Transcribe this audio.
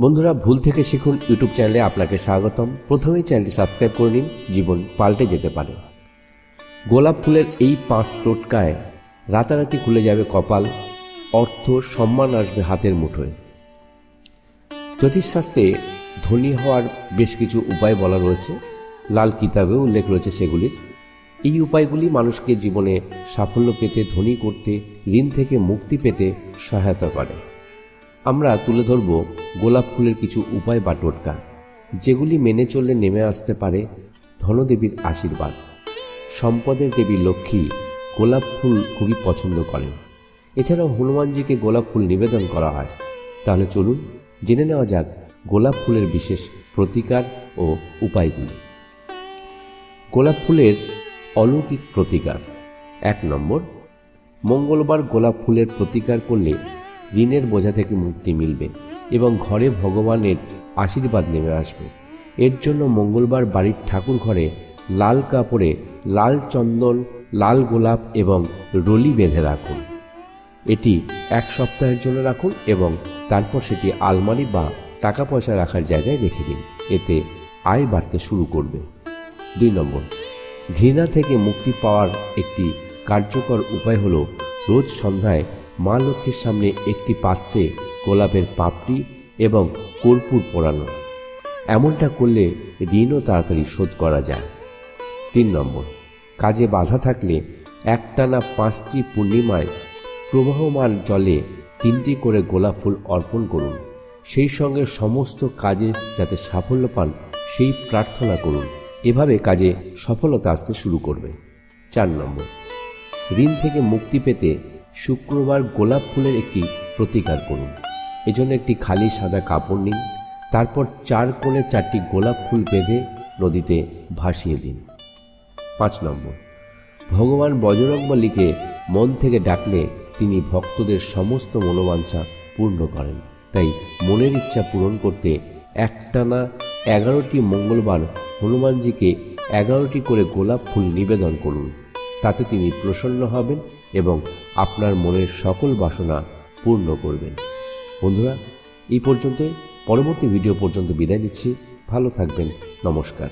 বন্ধুরা, ভুল থেকে শিখুন ইউটিউব চ্যানেলে আপনাকে স্বাগতম। প্রথমেই চ্যানেলটি সাবস্ক্রাইব করে নিন, জীবন পাল্টে যেতে পারে। গোলাপ ফুলের এই পাঁচ টোটকায় রাতারাতি খুলে যাবে কপাল, অর্থ, সম্মান আসবে হাতের মুঠোয়। জ্যোতিষশাস্ত্রে ধনী হওয়ার বেশ কিছু উপায় বলা রয়েছে। লাল কিতাবেও উল্লেখ রয়েছে সেগুলির। এই উপায়গুলি মানুষকে জীবনে সাফল্য পেতে, ধনী করতে, ঋণ থেকে মুক্তি পেতে সহায়তা করে। আমরা তুলে ধরব গোলাপ ফুলের কিছু উপায় বা টোটকা, যেগুলি মেনে চললে নেমে আসতে পারে ধনদেবীর আশীর্বাদ। সম্পদের দেবী লক্ষ্মী গোলাপ ফুল খুবই পছন্দ করেন। এছাড়াও হনুমানজিকে গোলাপ ফুল নিবেদন করা হয়। তাহলে চলুন জেনে নেওয়া যাক গোলাপ ফুলের বিশেষ প্রতিকার ও উপায়গুলি। গোলাপ ফুলের অলৌকিক প্রতিকার। এক নম্বর, মঙ্গলবার গোলাপ ফুলের প্রতিকার করলে ঋণের বোঝা থেকে মুক্তি মিলবে এবং ঘরে ভগবানের আশীর্বাদ নেমে আসবে। এর জন্য মঙ্গলবার বাড়ির ঠাকুর ঘরে লাল কাপড়ে লাল চন্দন, লাল গোলাপ এবং রলি বেঁধে রাখুন। এটি এক সপ্তাহের জন্য রাখুন এবং তারপর সেটি আলমারি বা টাকা পয়সা রাখার জায়গায় রেখে দিন। এতে আয় বাড়তে শুরু করবে। দুই নম্বর, ঘৃণা থেকে মুক্তি পাওয়ার একটি কার্যকর উপায় হলো রোজ সন্ধ্যায় মা লক্ষ্মীর সামনে একটি পাত্রে গোলাপের পাপড়ি এবং কর্পূর পোড়ানো। এমনটা করলে ঋণও তাড়াতাড়ি শোধ করা যায়। তিন নম্বর, কাজে বাধা থাকলে একটানা পাঁচটি পূর্ণিমায় প্রবাহমান জলে তিনটি করে গোলাপ ফুল অর্পণ করুন। সেই সঙ্গে সমস্ত কাজে যাতে সাফল্য পান, সেই প্রার্থনা করুন। এভাবে কাজে সফলতা আসতে শুরু করবে। চার নম্বর, ঋণ থেকে মুক্তি পেতে শুক্রবার গোলাপ ফুলের একটি প্রতিকার করুন। এজন্য একটি খালি সাদা কাপড় নিন, তারপর চার কোণে চারটি গোলাপ ফুল বেঁধে নদীতে ভাসিয়ে দিন। পাঁচ নম্বর, ভগবান বজরংবলীকে মন থেকে ডাকলে তিনি ভক্তদের সমস্ত মনোবাঞ্ছা পূর্ণ করেন। তাই মনের ইচ্ছা পূরণ করতে একটানা এগারোটি মঙ্গলবার হনুমানজিকে এগারোটি করে গোলাপ ফুল নিবেদন করুন। তাতে তিনি প্রসন্ন হবেন এবং আপনার মনের সকল বাসনা পূর্ণ করবেন। বন্ধুরা, এই পর্যন্ত পরবর্তী ভিডিও পর্যন্ত বিদায় নিচ্ছি। ভালো থাকবেন। নমস্কার।